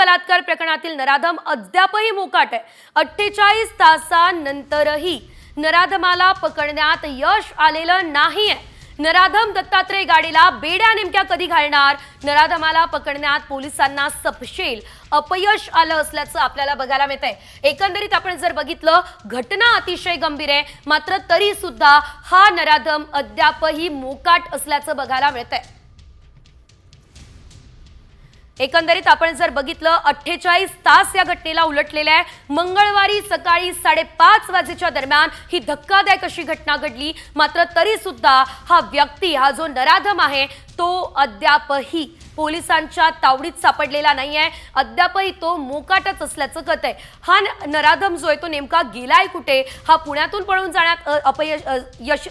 बलात्कार प्रकरणातील नराधम अद्यापही मोकाट आहे. अठ्ठेचाळीस तासांनंतरही नराधमाला पकडण्यात यश आलेलं नाहीये नराधम दत्तात्रय गाडीला बेड्या नेमक्या कधी घालणार? नराधमाला पकडण्यात पोलिसांना सपशेल अपयश आलं असल्याचं आपल्याला बघायला मिळत आहे एकंदरीत आपण जर बघितलं घटना अतिशय गंभीर आहे. मात्र तरी सुद्धा हा नराधम अद्यापही मोकाट असल्याचं बघायला मिळत आहे एकंदरीत आपण जर बघितलं अठ्ठेचाळीस तास या घटनेला उलटलेल्या आहे. मंगळवारी सकाळी साडेपाच वाजेच्या दरम्यान ही धक्कादायक अशी घटना घडली. मात्र तरी सुद्धा हा व्यक्ती हा जो नराधम आहे तो अद्यापही पोलिसांच्या तावडीत सापडलेला नाही आहे अद्यापही तो मोकाटच असल्याचं कळत आहे हा न- नराधम जो आहे तो नेमका गेलाय कुठे? हा पुण्यातून पळून जाण्यात अपयश यश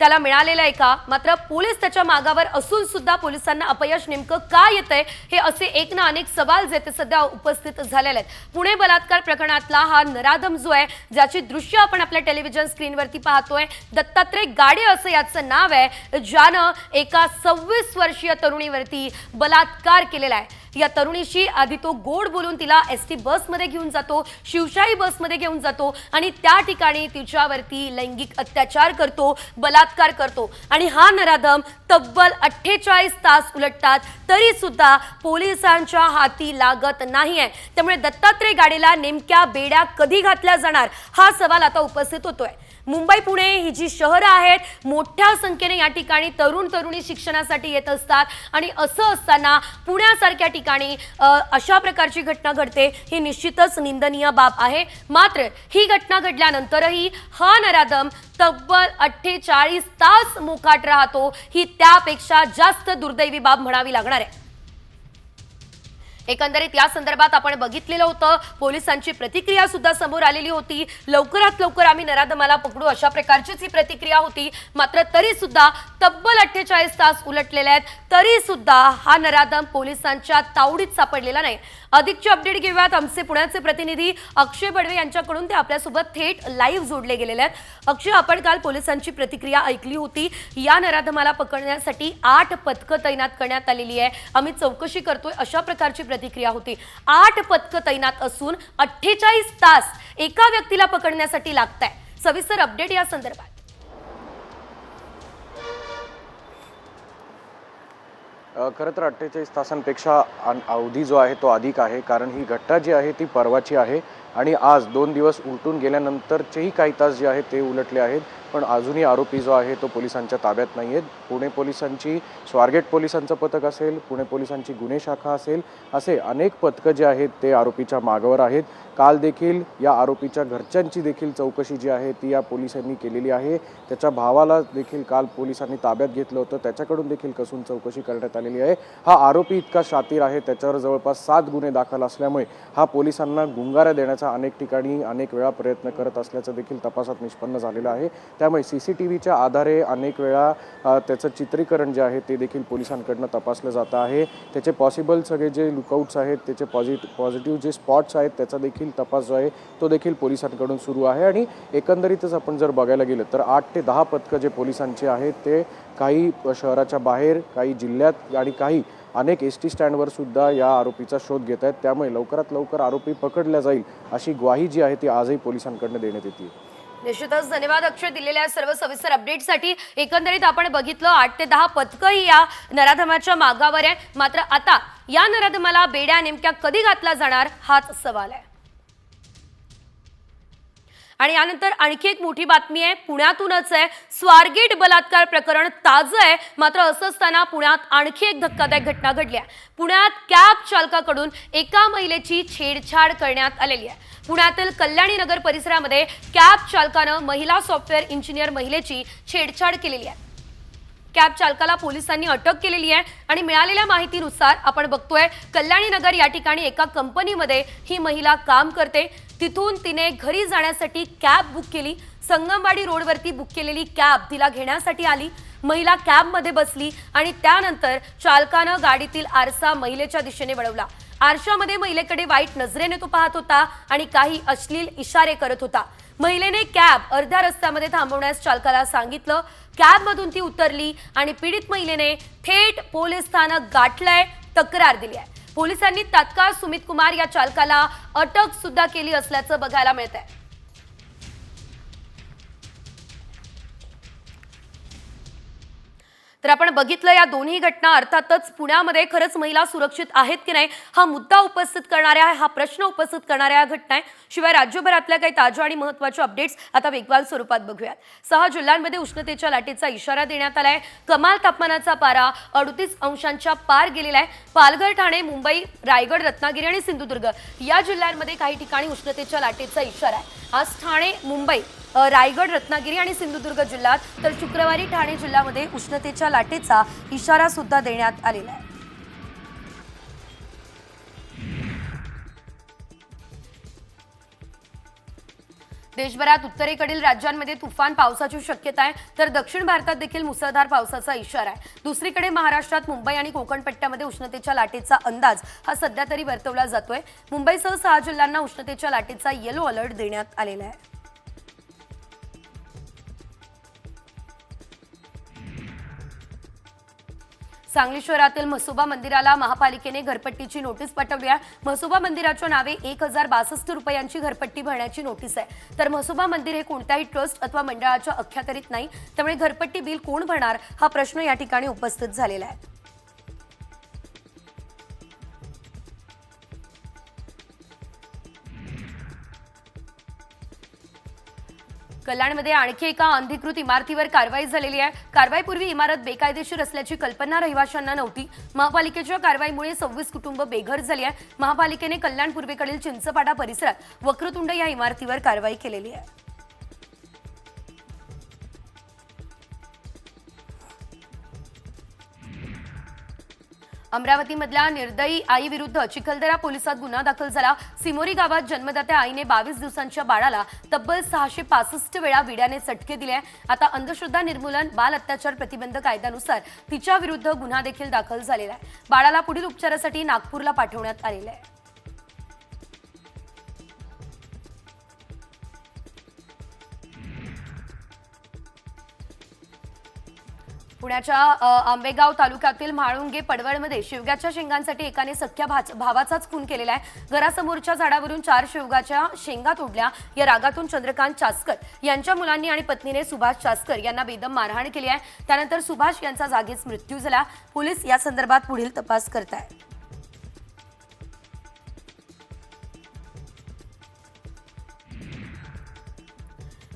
त्याला मिळालेलं आहे का? मात्र पोलीस त्याच्या मागावर असून सुद्धा पोलिसांना अपयश नेमकं का येत आहे हे असे एक ना अनेक सवाल जे ते सध्या उपस्थित झालेले आहेत. पुणे बलात्कार प्रकरणातला हा नराधम जो आहे ज्याची दृश्य आपण आपल्या टेलिव्हिजन स्क्रीनवरती पाहतोय दत्तात्रय गाडे असं याचं नाव आहे ज्यानं एका सव्वीस वर्षीय तरुणीवरती बलात्कार केलेला आहे. या तरुणीशी आधी तो गोड बोलून तिला एस टी बसमध्ये घेऊन जातो शिवशाही बसमध्ये घेऊन जातो आणि त्या ठिकाणी तिच्यावरती लैंगिक अत्याचार करतो बलात्कार करतो आणि हा नराधम तब्बल अठ्ठेचाळीस तास उलटतात तरी सुद्धा पोलिसांच्या हाती लागत नाही आहे त्यामुळे दत्तात्रय गाडीला नेमक्या बेड्या कधी घातल्या जाणार हा सवाल आता उपस्थित होतोय. मुंबई पुणे ही जी शहरं आहेत मोठ्या संख्येने या ठिकाणी तरुण तरुणी शिक्षणासाठी येत असतात. आणि असं असताना पुण्यासारख्या ठिकाणी अशा प्रकारची घटना घडते ही निश्चितच निंदनीय बाब आहे. मात्र ही घटना घडल्यानंतरही हा नराधम तब्बल अठ्ठेचाळीस तास मोकाट राहतो ही त्यापेक्षा जास्त दुर्दैवी बाब म्हणावी लागणार आहे. एकंदरीत या संदर्भात आपण बघितलेलं होतं. पोलिसांची प्रतिक्रिया सुद्धा समोर आलेली होती. लवकरात लवकर आम्ही नराधमाला पकडू अशा प्रकारचीच ही प्रतिक्रिया होती. मात्र तरी सुद्धा तब्बल अठ्ठेचाळीस तास उलटलेले आहेत. तरी सुद्धा हा नराधम पोलिसांच्या तावडीत सापडलेला नाही. अधिकची अपडेट घेऊयात. आमचे पुण्याचे प्रतिनिधी अक्षय बडवे यांच्याकडून ते आपल्यासोबत थेट लाईव्ह जोडले गेलेले आहेत. अक्षय आपण काल पोलिसांची प्रतिक्रिया ऐकली होती. या नराधमाला पकडण्यासाठी आठ पथकं तैनात करण्यात आलेली आहे. आम्ही चौकशी करतोय अशा प्रकारची प्रतिक्रिया होती. आठ पथकं तैनात असून अठ्ठेचाळीस तास एका व्यक्तीला पकडण्यासाठी लागत आहे सविस्तर अपडेट या संदर्भात. खरं तर अठ्ठेचाळीस तासांपेक्षा अवधी जो आहे तो अधिक आहे कारण ही घटना जी आहे ती परवाची आहे. आणि आज दोन दिवस उलटून गेल्यानंतरचेही काही तास जे आहेत ते उलटले आहेत. पण अजूनही आरोपी जो आहे तो पोलिसांच्या ताब्यात नाही आहेत. पुणे पोलिसांची स्वारगेट पोलिसांचं पथक असेल पुणे पोलिसांची गुन्हे शाखा असेल असे अनेक पथकं जे आहेत ते आरोपीच्या मागावर आहेत. काल देखील या आरोपीच्या घरच्यांची देखील चौकशी जी आहे ती या पोलिसांनी केलेली आहे. त्याच्या भावाला देखील काल पोलिसांनी ताब्यात घेतलं होतं. त्याच्याकडून देखील कसून चौकशी करण्यात आलेली आहे. हा आरोपी इतका शातीर आहे. त्याच्यावर जवळपास सात गुन्हे दाखल असल्यामुळे हा पोलिसांना गुंगारा देण्याचा अनेक ठिकाणी अनेक वेळा प्रयत्न करत असल्याचं देखील तपासात निष्पन्न झालेलं आहे. त्यामुळे सी सी टी व्हीच्या आधारे अनेक वेळा त्याचं चित्रीकरण जे आहे ते देखील पोलिसांकडनं तपासलं जातं आहे. त्याचे पॉसिबल सगळे जे लुकआउट्स आहेत त्याचे पॉझिट पॉझिटिव्ह जे स्पॉट्स आहेत त्याचा देखील तपास जो आहे तो देखील पोलिसांकडून सुरू आहे. आणि एकंदरीतच आपण जर बघायला गेलं तर आठ ते दहा पथकं जे पोलिसांचे आहेत ते काही शहराच्या बाहेर काही जिल्ह्यात आणि काही अनेक एस टी स्टँडवर सुद्धा या आरोपीचा शोध घेत आहेत. त्यामुळे लवकरात लवकर आरोपी पकडला जाईल अशी ग्वाही जी आहे ती आजही पोलिसांकडनं देण्यात येते निश्चितच धन्यवाद अक्षय दिलेल्या सर्व सविस्तर अपडेटसाठी. एकंदरीत आपण बघितलं आठ ते दहा पथकंही या नराधमाच्या मागावर आहे मात्र आता या नराधमाला बेड्या नेमक्या कधी घातला जाणार हाच सवाल आहे. आणि यानंतर आणखी एक मोठी बातमी आहे पुण्यातूनच आहे. स्वारगेट बलात्कार प्रकरण ताजं आहे. मात्र असं असताना पुण्यात आणखी एक धक्कादायक घटना घडली आहे. पुण्यात कॅब चालकाकडून एका महिलेची छेडछाड करण्यात आलेली आहे. पुण्यातील कल्याणी नगर परिसरामध्ये कॅब चालकानं महिला सॉफ्टवेअर इंजिनियर महिलेची छेडछाड केलेली आहे. कॅब चालकाला पोलिसांनी अटक केलेली आहे आणि मिळालेल्या माहितीनुसार आपण बघतोय कल्याणी नगर या ठिकाणी एका कंपनीमध्ये ही महिला काम करते. तिथून तिने घरी जाण्यासाठी कॅब बुक केली. संगमवाडी रोडवरती बुक केलेली कॅब तिला घेण्यासाठी आली. महिला कॅबमध्ये बसली आणि त्यानंतर चालकानं गाडीतील आरसा महिलेच्या दिशेने वळवला. आरशामध्ये महिलेकडे वाईट नजरेने तो पाहत होता आणि काही अश्लील इशारे करत होता. महिलेने कॅब अर्ध्या रस्त्यामध्ये थांबवण्यास चालकाला सांगितलं. कॅबमधून ती उतरली आणि पीडित महिलेने थेट पोलीस स्थानक गाठलंय तक्रार दिली आहे पोलिसांनी तात्काळ सुमित कुमार या चालकाला अटक सुद्धा केली असल्याचं बघायला मिळत आहे तर आपण बघितलं या दोन्ही घटना अर्थातच पुण्यामध्ये खरंच महिला सुरक्षित आहेत की नाही हा मुद्दा उपस्थित करणाऱ्या हा प्रश्न उपस्थित करणाऱ्या या घटना आहे शिवाय राज्यभरातल्या काही ताज्या आणि महत्त्वाच्या अपडेट्स आता वेगवान स्वरूपात बघूयात. सहा जिल्ह्यांमध्ये उष्णतेच्या लाटेचा इशारा देण्यात आलाय. कमाल तापमानाचा पारा अडतीस अंशांच्या पार गेलेला आहे. पालघर ठाणे मुंबई रायगड रत्नागिरी आणि सिंधुदुर्ग या जिल्ह्यांमध्ये काही ठिकाणी उष्णतेच्या लाटेचा इशारा आहे. आज ठाणे मुंबई रायगड रत्नागिरी आणि सिंधुदुर्ग जिल्ह्यात तर शुक्रवारी ठाणे जिल्ह्यामध्ये उष्णतेच्या लाटेचा इशारा सुद्धा देण्यात आलेला आहे. देशभरात उत्तरेकडील राज्यांमध्ये तुफान पावसाची शक्यता आहे तर दक्षिण भारतात देखील मुसळधार पावसाचा इशारा आहे. दुसरीकडे महाराष्ट्रात मुंबई आणि कोकण पट्ट्यामध्ये उष्णतेच्या लाटेचा अंदाज हा सध्या तरी वर्तवला जातोय. मुंबईसह सहा जिल्ह्यांना उष्णतेच्या लाटेचा येलो अलर्ट देण्यात आलेला आहे. सांगली शहरातील म्हसोबा मंदिराला महापालिकेने घरपट्टीची नोटीस पाठवली आहे. म्हसोबा मंदिराच्या नावे एक हजार बासष्ट रुपयांची घरपट्टी भरण्याची नोटीस आहे. तर म्हसोबा मंदिर हे कोणत्याही ट्रस्ट अथवा मंडळाच्या अख्यातरीत नाही. त्यामुळे घरपट्टी बिल कोण भरणार हा प्रश्न या ठिकाणी उपस्थित झालेला आहे. कल्याणमध्ये आणखी एका अनधिकृत इमारतीवर कारवाई झालेली आहे. कारवाईपूर्वी इमारत बेकायदेशीर असल्याची कल्पना रहिवाशांना नव्हती. महापालिकेच्या कारवाईमुळे सव्वीस कुटुंब बेघर झाली आहे महापालिकेने कल्याण पूर्वेकडील चिंचपाडा परिसरात वक्रतुंड या इमारतीवर कारवाई केलेली आहे. अमरावतीमधल्या निर्दयी आई विरुद्ध चिखलदरा पोलिसात गुन्हा दाखल झाला. सिमोरी गावात जन्मदात्या आईने बावीस दिवसांच्या बाळाला तब्बल सहाशे पासष्ट वेळा विड्याने चटके दिले आता अंधश्रद्धा निर्मूलन बाल अत्याचार प्रतिबंध कायद्यानुसार तिच्या विरुद्ध गुन्हा देखील दाखल झालेला आहे. बाळाला पुढील उपचारासाठी नागपूरला पाठवण्यात आलेलं आहे. पुण्याच्या आंबेगाव तालुक्यातील म्हाळुंगे पडवळमध्ये शेवग्याच्या शेंगांसाठी एकाने सख्या भाच- भावाचाच खून केलेला आहे. घरासमोरच्या झाडावरून चार शिवगाच्या शेंगा तोडल्या. या रागातून चंद्रकांत चास्कर यांच्या मुलांनी आणि पत्नीने सुभाष चास्कर यांना बेदम मारहाण केली आहे. त्यानंतर सुभाष यांचा जागीच मृत्यू झाला. पोलीस या संदर्भात पुढील तपास करत आहेत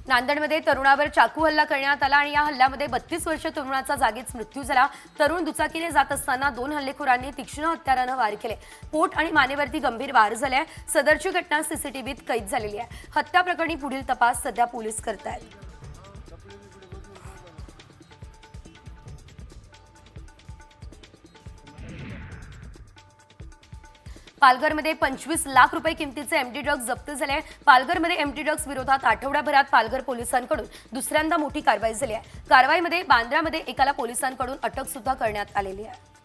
नांदेडमध्ये तरुणावर चाकू हल्ला करण्यात आला आणि या हल्ल्यामध्ये बत्तीस वर्ष तरुणाचा जागीच मृत्यू झाला. तरुण दुचाकीने जात असताना दोन हल्लेखोरांनी तीक्ष्ण हत्यारानं वार केले. पोट आणि मानेवरती गंभीर वार झाले सदरची घटना सीसीटीव्हीत कैद झालेली आहे. हत्या प्रकरणी पुढील तपास सध्या पोलीस करतायत. पालघरमध्ये पंचवीस लाख रुपये किमतीचे एमडी ड्रग्ज जप्त झाले पालघरमध्ये एमडी ड्रग्ज विरोधात आठवड्याभरात पालघर पोलिसांकडून दुसऱ्यांदा मोठी कारवाई झाली आहे. कारवाईमध्ये बांद्रामध्ये एकाला पोलिसांकडून अटक सुद्धा करण्यात आलेली आहे.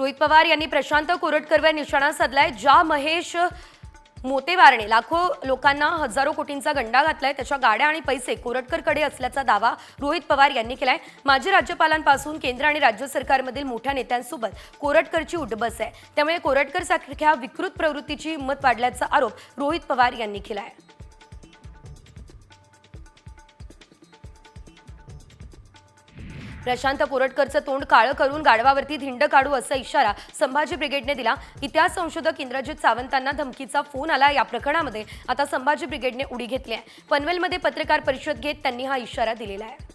रोहित पवार यांनी प्रशांत कोरटकरवर निशाणा साधलाय ज्या महेश मोतेवारने लाखो लोकांना हजारो कोटींचा गंडा घातलाय त्याच्या गाड्या आणि पैसे कोरटकरकडे असल्याचा दावा रोहित पवार यांनी केलाय. माजी राज्यपालांपासून केंद्र आणि राज्य सरकारमधील मोठ्या नेत्यांसोबत कोरटकरची उठबस आहे. त्यामुळे कोरटकर सारख्या विकृत प्रवृत्तीची हिंमत वाढल्याचा आरोप रोहित पवार यांनी केलाय. प्रशांत कोरटकरचं तोंड काळं करून गाढवावरती धिंड काढू असा इशारा संभाजी ब्रिगेडने दिला. इतिहास संशोधक इंद्रजित सावंतांना धमकीचा फोन आला या प्रकरणामध्ये. आता संभाजी ब्रिगेडने उडी घेतली आहे. पनवेलमध्ये पत्रकार परिषद घेत त्यांनी हा इशारा दिलेला आहे.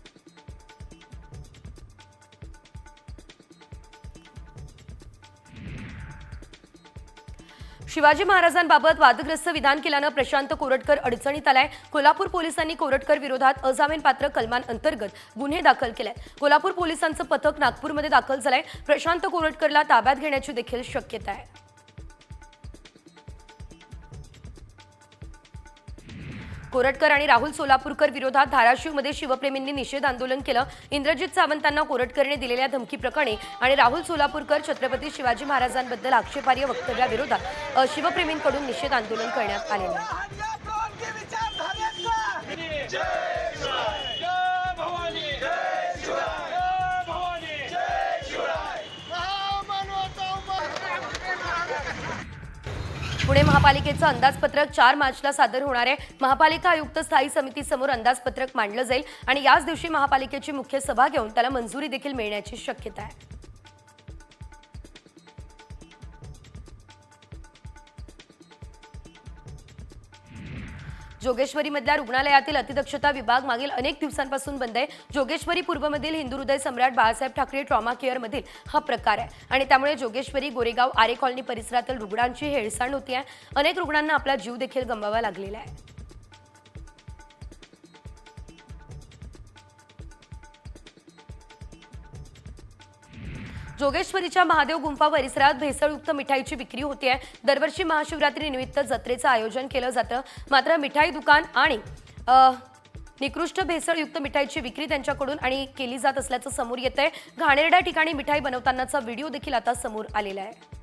शिवाजी महाराजांबाबत वादग्रस्त विधान केल्यानं प्रशांत कोरटकर अडचणीत आलाय. कोल्हापूर पोलिसांनी कोरटकर विरोधात अजामीनपात्र कलमांअंतर्गत गुन्हे दाखल केलाय कोल्हापूर पोलिसांचं पथक नागपूरमध्ये दाखल झालंय. प्रशांत कोरटकरला ताब्यात घेण्याची देखील शक्यता आहे. कोरटकर आणि राहुल सोलापूरकर विरोधात धाराशिवमध्ये शिवप्रेमींनी निषेध आंदोलन केलं. इंद्रजित सावंतांना कोरटकरने दिलेल्या धमकी प्रकरणी आणि राहुल सोलापूरकर छत्रपती शिवाजी महाराजांबद्दल आक्षेपार्ह वक्तव्याविरोधात शिवप्रेमींकडून निषेध आंदोलन करण्यात आलेलं आहे. पुणे महापालिकेचं अंदाजपत्रक चार मार्चला सादर होणार आहे. महापालिका आयुक्त स्थायी समितीसमोर अंदाजपत्रक मांडलं जाईल आणि याच दिवशी महापालिकेची मुख्य सभा घेऊन त्याला मंजुरी देखील मिळण्याची शक्यता आहे. जोगेश्वरीमधल्या रुग्णालयातील अतिदक्षता विभाग मागील अनेक दिवसांपासून बंद आहे. जोगेश्वरी पूर्वमधील हिंदू हृदय सम्राट बाळासाहेब ठाकरे ट्रॉमा केअरमधील हा प्रकार आहे. आणि त्यामुळे जोगेश्वरी गोरेगाव आरे कॉलनी परिसरातील रुग्णांची हेळसांड होती आहे. अनेक रुग्णांना आपला जीव देखील गमवावा लागलेला आहे. जोगेश्वरीच्या महादेव गुंफा परिसरात भेसळयुक्त मिठाईची विक्री होते दरवर्षी महाशिवरात्री निमित्त जत्रेचं आयोजन केलं जातं. मात्र मिठाई दुकान आणि निकृष्ट भेसळयुक्त मिठाईची विक्री त्यांच्याकडून आणि केली जात असल्याचं समोर येत आहे घाणेरड्या ठिकाणी मिठाई बनवतानाचा व्हिडिओ देखील आता समोर आलेला आहे.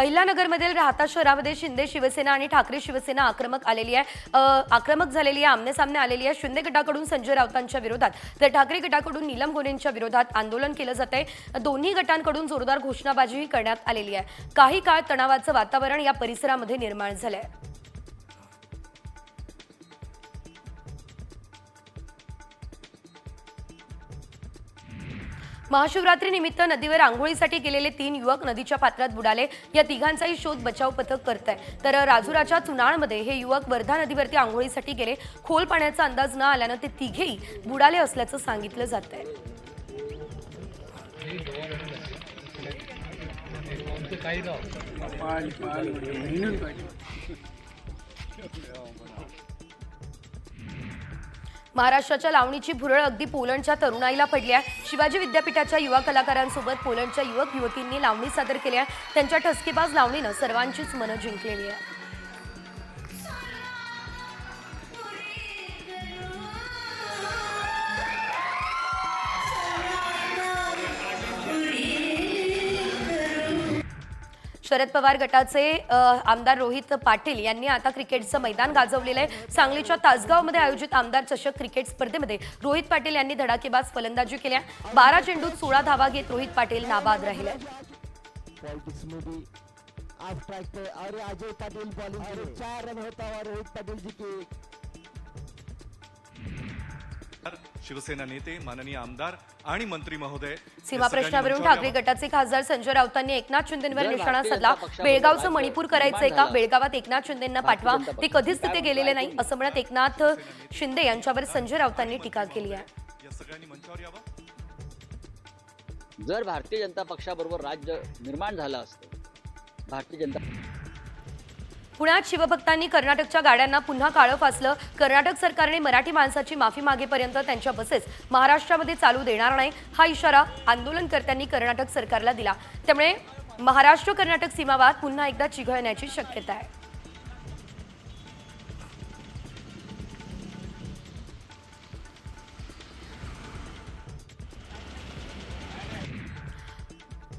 अहिल्यानगरमधील राहता शहरामध्ये शिंदे शिवसेना आणि ठाकरे शिवसेना आक्रमक आलेली आहे. आक्रमक झालेली आहे आमने सामने आलेली आहे. शिंदे गटाकडून संजय राऊतांच्या विरोधात तर ठाकरे गटाकडून नीलम गोरेंच्या विरोधात आंदोलन केलं जात आहे. दोन्ही गटांकडून जोरदार घोषणाबाजीही करण्यात आलेली आहे. काही काळ तणावाचं वातावरण या परिसरामध्ये निर्माण झालं आहे महाशिवरात्री निमित्त नदीवर आंघोळीसाठी गेलेले तीन युवक नदीच्या पात्रात बुडाले. या तिघांचाही शोध बचाव पथक करत आहे तर राजुराच्या चुनाळमध्ये हे युवक वर्धा नदीवरती आंघोळीसाठी गेले. खोल पाण्याचा अंदाज न आल्यानं ते तिघेही बुडाले असल्याचं सांगितलं जात आहे महाराष्ट्राच्या लावणीची भुरळ अगदी पोलंडच्या तरुणाईला पडली आहे. शिवाजी विद्यापीठाच्या युवा कलाकारांसोबत पोलंडच्या युवक युवतींनी लावणी सादर केल्या त्यांच्या ठसकेबाज लावणीनं सर्वांचीच मनं जिंकलेली आहे. शरद पवार गटाचे आमदार रोहित पाटील यांनी आता क्रिकेटचं मैदान गाजवलेलं आहे. सांगलीच्या तासगावमध्ये आयोजित आमदार चषक क्रिकेट स्पर्धेमध्ये रोहित पाटील यांनी धडाकेबाज फलंदाजी केल्या बारा चेंडूत सोळा धावा घेत रोहित पाटील नाबाद राहिले. अजय पाटील बॉलिंग चार रन होता रोहित पाटील जी की शिवसेना नेते माननीय आमदार आणि मंत्री महोदय सीमा प्रश्नावरून ठाकरे. गटाचे खासदार संजय राऊतांनी एकनाथ शिंदेवर निशाणा साधला. बेळगावचं मणिपूर करायचंय का? बेळगावात एकनाथ शिंदेंना पाठवा. ते कधीच तिथे गेलेले नाही असं म्हणत एकनाथ शिंदे यांच्यावर संजय राऊतांनी टीका केली आहे. या सगळ्यांनी मंचावर यावं? जर भारतीय जनता पक्षाबरोबर राज्य निर्माण झालं असतं भारतीय जनता पुण्यात शिवभक्तांनी कर्नाटकच्या गाड्यांना पुन्हा काळं फासलं. कर्नाटक सरकारने मराठी माणसाची माफी मागेपर्यंत त्यांच्या बसेस महाराष्ट्रामध्ये चालू देणार नाही. हा इशारा आंदोलनकर्त्यांनी कर्नाटक सरकारला दिला. त्यामुळे महाराष्ट्र कर्नाटक सीमावाद पुन्हा एकदा चिघळण्याची शक्यता आहे.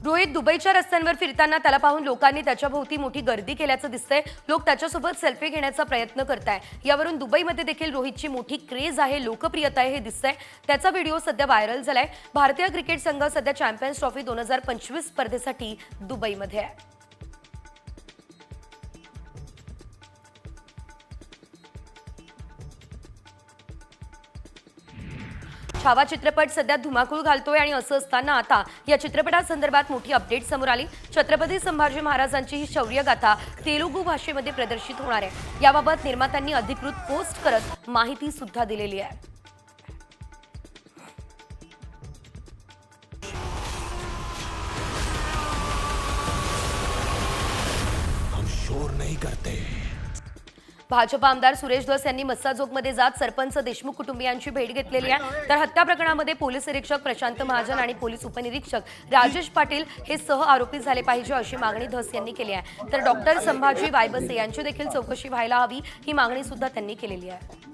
रोहित दुबईच्या रस्त्यांवर फिरताना त्याला पाहून लोकांनी त्याच्याभोवती मोठी गर्दी केल्याचं दिसतंय. लोक त्याच्यासोबत सेल्फी घेण्याचा प्रयत्न करताय. यावरून दुबईमध्ये देखील रोहितची मोठी क्रेज आहे लोकप्रियता आहे हे दिसतंय. त्याचा व्हिडिओ सध्या व्हायरल झालाय. भारतीय क्रिकेट संघ सध्या चॅम्पियन्स ट्रॉफी दोन हजार पंचवीस स्पर्धेसाठी दुबईमध्ये आहे. छावा चित्रपट सध्या धुमाकूळ घालतोय आणि असं असताना आता या चित्रपटासंदर्भात मोठी अपडेट समोर आली. छत्रपती संभाजी महाराजांची ही शौर्यगाथा तेलुगू भाषेमध्ये प्रदर्शित होणार आहे. याबाबत निर्मात्यांनी अधिकृत पोस्ट करत माहिती सुद्धा दिलेली आहे. भाजप आमदार सुरेश धस यांनी मस्साजोगमध्ये जात सरपंच देशमुख कुटुंबियांची भेट घेतलेली आहे तर हत्या प्रकरणामध्ये पोलीस निरीक्षक प्रशांत महाजन आणि पोलीस उपनिरीक्षक राजेश पाटील हे सह आरोपी झाले पाहिजे अशी मागणी धस यांनी केली आहे तर डॉक्टर संभाजी वायबसे यांची देखील चौकशी व्हायला हवी ही मागणी सुद्धा त्यांनी केलेली आहे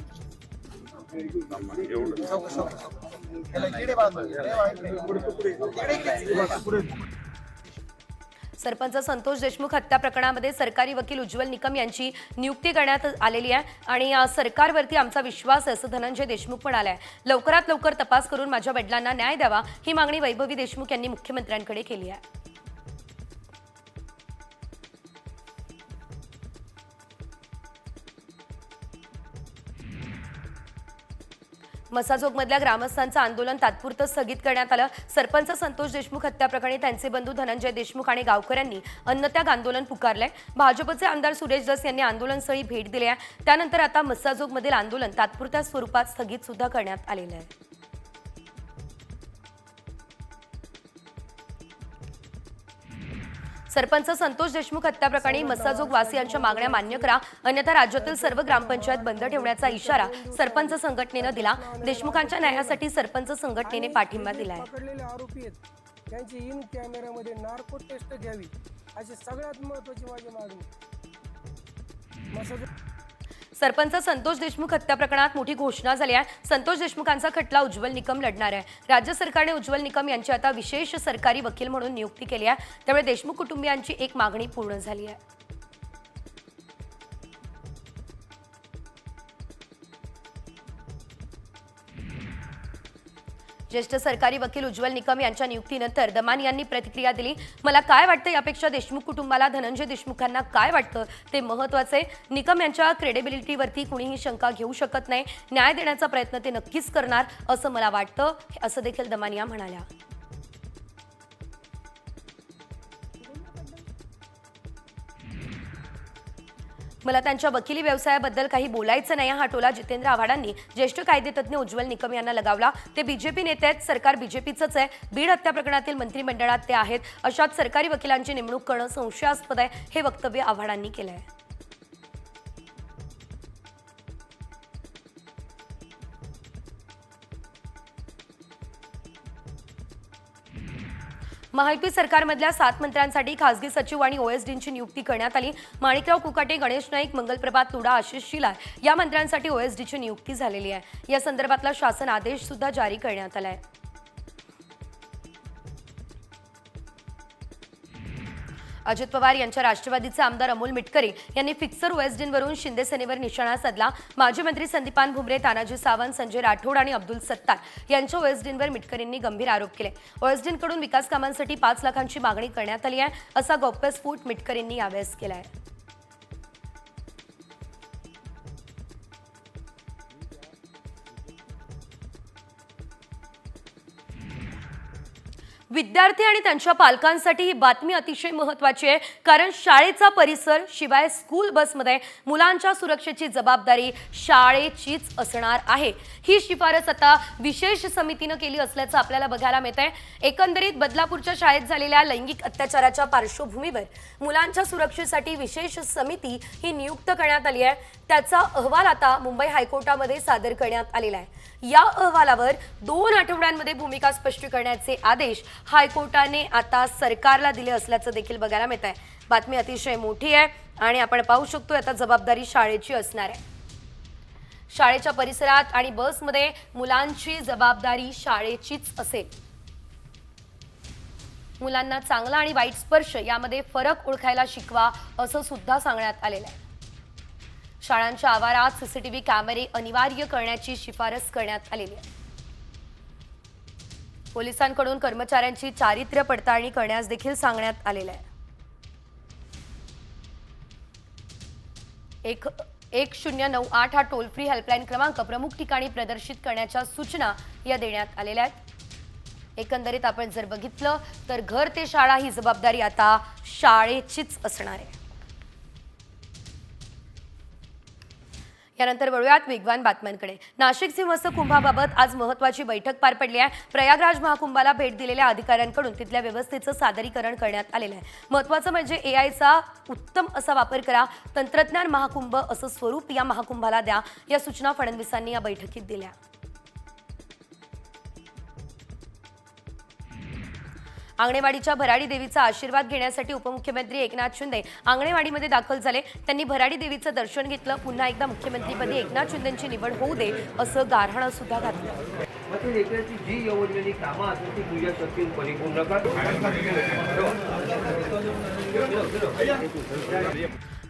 सरपंच संतोष देशमुख हत्या प्रकरणामध्ये सरकारी वकील उज्ज्वल निकम यांची नियुक्ती करण्यात आलेली आहे आणि सरकारवरती आमचा विश्वास आहे असं धनंजय देशमुख म्हणाले लवकरात लवकर तपास करून माझ्या वडिलांना न्याय द्यावा ही मागणी वैभवी देशमुख यांनी मुख्यमंत्र्यांकडे केली आहे. मसाजोगमधल्या ग्रामस्थांचं आंदोलन तात्पुरतं स्थगित करण्यात आलं. सरपंच संतोष देशमुख हत्या प्रकरणी त्यांचे बंधू धनंजय देशमुख आणि गावकऱ्यांनी अन्नत्याग आंदोलन पुकारलंय. भाजपचे आमदार सुरेश दस यांनी आंदोलनस्थळी भेट दिली आहे. त्यानंतर आता मस्साजोगमधील आंदोलन तात्पुरत्या स्वरूपात स्थगित सुद्धा करण्यात आलेलं आहे. सरपंच संतोष देशमुख हत्या प्रकरणी मस्साजोग वासियांच्या मागण्या मान्य करा. अन्यथा राज्यातील सर्व ग्रामपंचायत बंद ठेवण्याचा इशारा सरपंच संघटनेनं दिला. देशमुखांच्या न्यायासाठी सरपंच संघटनेने पाठिंबा दिलाय. त्यांची इन कॅमेऱ्यामध्ये नार्को टेस्ट घ्यावी अशी सगळ्यात महत्वाची माझी मागणी सरपंच संतोष देशमुख हत्या प्रकरणात मोठी घोषणा झाली आहे. संतोष देशमुखांचा खटला उज्ज्वल निकम लढणार आहे. राज्य सरकारने उज्ज्वल निकम यांची आता विशेष सरकारी वकील म्हणून नियुक्ती केली आहे. त्यामुळे देशमुख कुटुंबियांची एक मागणी पूर्ण झाली आहे. ज्येष्ठ सरकारी वकील उज्ज्वल निकम यांच्या नियुक्तीनंतर दमान यांनी प्रतिक्रिया दिली. मला काय वाटतं यापेक्षा देशमुख कुटुंबाला धनंजय देशमुखांना काय वाटतं? ते महत्त्वाचे निकम यांच्या क्रेडिबिलिटीवरती कुणीही शंका घेऊ शकत नाही. न्याय देण्याचा प्रयत्न ते नक्कीच करणार असं मला वाटतं. असं देखील दमानिया म्हणाल्या. मला त्यांच्या वकिली व्यवसायाबद्दल काही बोलायचं नाही. हा टोला जितेंद्र आव्हाडांनी ज्येष्ठ कायदेतज्ञ उज्ज्वल निकम यांना लगावला. ते बीजेपी नेते आहेत सरकार बीजेपीचंच आहे. बीड हत्या प्रकरणातील मंत्रिमंडळात ते आहेत. अशात सरकारी वकिलांची नेमणूक करणं संशयास्पद आहे हे वक्तव्य आव्हाडांनी केलं आहे महायुती सरकारमधल्या सात मंत्र्यांसाठी खासगी सचिव आणि ओएसडींची नियुक्ती करण्यात आली. माणिकराव कुकाटे गणेश नाईक मंगलप्रभात तुडा आशिष शिलार या मंत्र्यांसाठी ओएसडीची नियुक्ती झालेली आहे. या संदर्भातला शासन आदेश सुद्धा जारी करण्यात आला आहे अजित पवार यांच्या राष्ट्रवादीचे आमदार अमोल मिटकरी यांनी फिक्सर ओएसडींवरून शिंदे सेनेवर निशाणा साधला. माजी मंत्री संदीपान भुमरे तानाजी सावंत संजय राठोड आणि अब्दुल सत्तार यांच्या ओएसडींवर मिटकरींनी गंभीर आरोप केले. ओएसडींकडून विकास कामांसाठी पाच लाखांची मागणी करण्यात आली आहे असा गौप्यस्फोट मिटकरींनी यावेळेस केला आहे विद्यार्थी आणि त्यांच्या पालकांसाठी ही बातमी अतिशय महत्वाची आहे. कारण शाळेचा परिसर शिवाय स्कूल बसमध्ये मुलांच्या सुरक्षेची जबाबदारी शाळेचीच असणार आहे. ही शिफारस आता विशेष समितीनं केली असल्याचं आपल्याला बघायला मिळत आहे एकंदरीत बदलापूरच्या शाळेत झालेल्या लैंगिक अत्याचाराच्या पार्श्वभूमीवर मुलांच्या सुरक्षेसाठी विशेष समिती ही नियुक्त करण्यात आली आहे. त्याचा अहवाल आता मुंबई हायकोर्टामध्ये सादर करण्यात आलेला आहे. या अहवालावर दोन आठवड्यांमध्ये भूमिका स्पष्ट करण्याचे आदेश हायकोर्टाने आता सरकारला दिले असल्याचं देखील बघायला मिळत आहे. बातमी अतिशय मोठी आहे आणि आपण पाहू शकतो आता जबाबदारी शाळेची असणार आहे. शाळेच्या परिसरात आणि बसमध्ये मुलांची जबाबदारी शाळेचीच असेल. मुलांना चांगला आणि वाईट स्पर्श यामध्ये फरक ओळखायला शिकवा असं सुद्धा सांगण्यात आलेलं आहे. शाळांच्या आवारात सीसीटीव्ही कॅमेरे अनिवार्य करण्याची शिफारस करण्यात आलेली आहे. पोलिसांकडून कर्मचाऱ्यांची चारित्र्य पडताळणी करण्यास देखील सांगण्यात आलेलं आहे. एक एक शून्य नऊ आठ हा टोल फ्री हेल्पलाईन क्रमांक प्रमुख ठिकाणी प्रदर्शित करण्याच्या सूचना या देण्यात आलेल्या आहेत. एकंदरीत आपण जर बघितलं तर घर ते शाळा ही जबाबदारी आता शाळेचीच असणार आहे. यानंतर वळूयात वेगवान बातम्यांकडे. नाशिक सिंहस्थ कुंभाबाबत आज महत्वाची बैठक पार पडली आहे. प्रयागराज महाकुंभाला भेट दिलेल्या अधिकाऱ्यांकडून तिथल्या व्यवस्थेचं सादरीकरण करण्यात आलेलं आहे. महत्वाचं म्हणजे ए आयचा उत्तम असा वापर करा तंत्रज्ञान महाकुंभ असं स्वरूप या महाकुंभाला द्या या सूचना फडणवीसांनी या बैठकीत दिल्या. आंगणेवाडीच्या भराडी देवीचा आशीर्वाद घेण्यासाठी उपमुख्यमंत्री एकनाथ शिंदे आंगणेवाडीमध्ये दाखल झाले. त्यांनी भराडी देवीचं दर्शन घेतलं. पुन्हा एकदा मुख्यमंत्रीपदी एकनाथ शिंदेची निवड होऊ दे असं गारहाणं सुद्धा घातलं. जी कामं ती तुझ्या शक्तीने परिपूर्ण कर.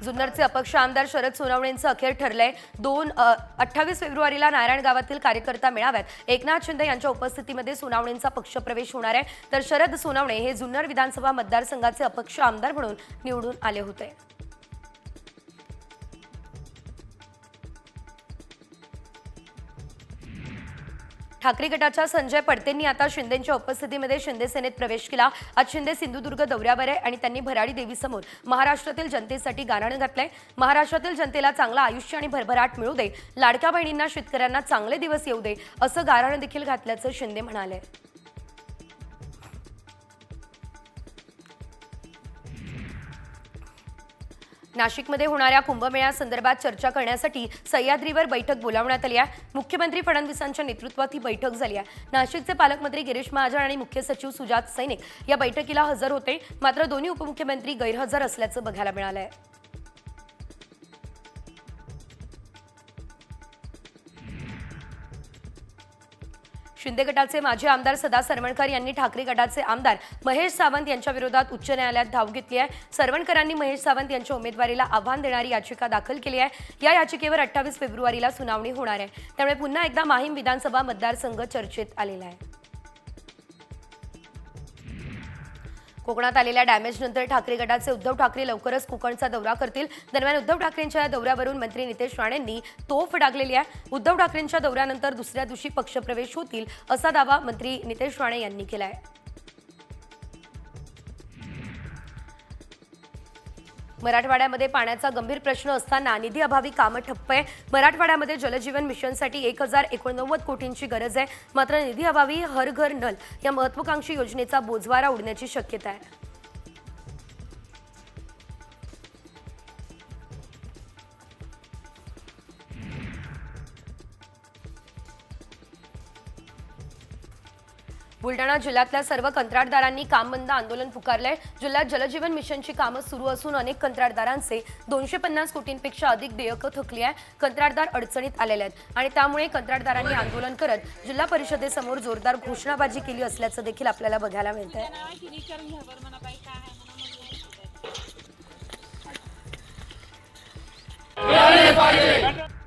जुन्नरचे अपक्ष आमदार शरद सोनवणेंचं अखेर ठरलंय. दोन अठ्ठावीस फेब्रुवारीला नारायण गावातील कार्यकर्ता मेळाव्यात. एकनाथ शिंदे यांच्या उपस्थितीमध्ये सोनावणेंचा पक्षप्रवेश होणार आहे. तर शरद सोनवणे हे जुन्नर विधानसभा मतदारसंघाचे अपक्ष आमदार म्हणून निवडून आले होते. ठाकरे गटाच्या संजय पडतेंनी आता शिंदेच्या उपस्थितीमध्ये शिंदे सेनेत प्रवेश केला. आज शिंदे सिंधुदुर्ग दौऱ्यावर आहे आणि त्यांनी भराडी देवीसमोर महाराष्ट्रातील जनतेसाठी गाराणं घातलंय. महाराष्ट्रातील जनतेला चांगलं आयुष्य आणि भरभराट मिळू दे. लाडक्या बहिणींना शेतकऱ्यांना चांगले दिवस येऊ दे असं गाराणं देखील घातल्याचं शिंदे म्हणाले. नाशिकमध्ये होणाऱ्या कुंभमेळ्यासंदर्भात चर्चा करण्यासाठी सह्याद्रीवर बैठक बोलावण्यात आली आहे. मुख्यमंत्री फडणवीसांच्या नेतृत्वात ही बैठक झाली आहे. नाशिकचे पालकमंत्री गिरीश महाजन आणि मुख्य सचिव सुजात सैनिक या बैठकीला हजर होते. मात्र दोन्ही उपमुख्यमंत्री गैरहजर असल्याचं बघायला मिळालं आहे शिंदे गटाचे माजी आमदार सदा सरवणकर यांनी ठाकरे गटाचे आमदार महेश सावंत यांच्या विरोधात उच्च न्यायालयात धाव घेतली आहे. सरवणकरांनी महेश सावंत यांच्या उमेदवारीला आव्हान देणारी याचिका दाखल केली आहे. या याचिकेवर अठ्ठावीस फेब्रुवारीला सुनावणी होणार आहे. त्यामुळे पुन्हा एकदा माहीम विधानसभा मतदारसंघ चर्चेत आलेला आहे. कोकणात आलेल्या डॅमेजनंतर ठाकरे गटाचे उद्धव ठाकरे लवकरच कोकणचा दौरा करतील. दरम्यान उद्धव ठाकरेंच्या या दौऱ्यावरून मंत्री नितेश राणेंनी तोफ डागलेली आहे. उद्धव ठाकरेंच्या दौऱ्यानंतर दुसऱ्या दिवशी पक्षप्रवेश होतील असा दावा मंत्री नितेश राणे यांनी केला आहे मराठवाड्यामध्ये पाण्याचा गंभीर प्रश्न असताना निधी अभावी कामं ठप्प आहे. मराठवाड्यामध्ये जलजीवन मिशनसाठी एक हजार एकोणनव्वद कोटींची गरज आहे. मात्र निधी अभावी हर घर नल या महत्वाकांक्षी योजनेचा बोजवारा उडण्याची शक्यता आहे. बुलढाणा जिल्ह्यातल्या सर्व कंत्राटदारांनी काम बंद आंदोलन पुकारलंय. जिल्ह्यात जलजीवन मिशनची कामं सुरू असून अनेक कंत्राटदारांचे दोनशे पन्नास कोटींपेक्षा अधिक देयकं थकली आहे कंत्राटदार अडचणीत आलेले आहेत आणि त्यामुळे कंत्राटदारांनी आंदोलन करत जिल्हा परिषदेसमोर जोरदार घोषणाबाजी केली असल्याचं देखील आपल्याला बघायला मिळतंय.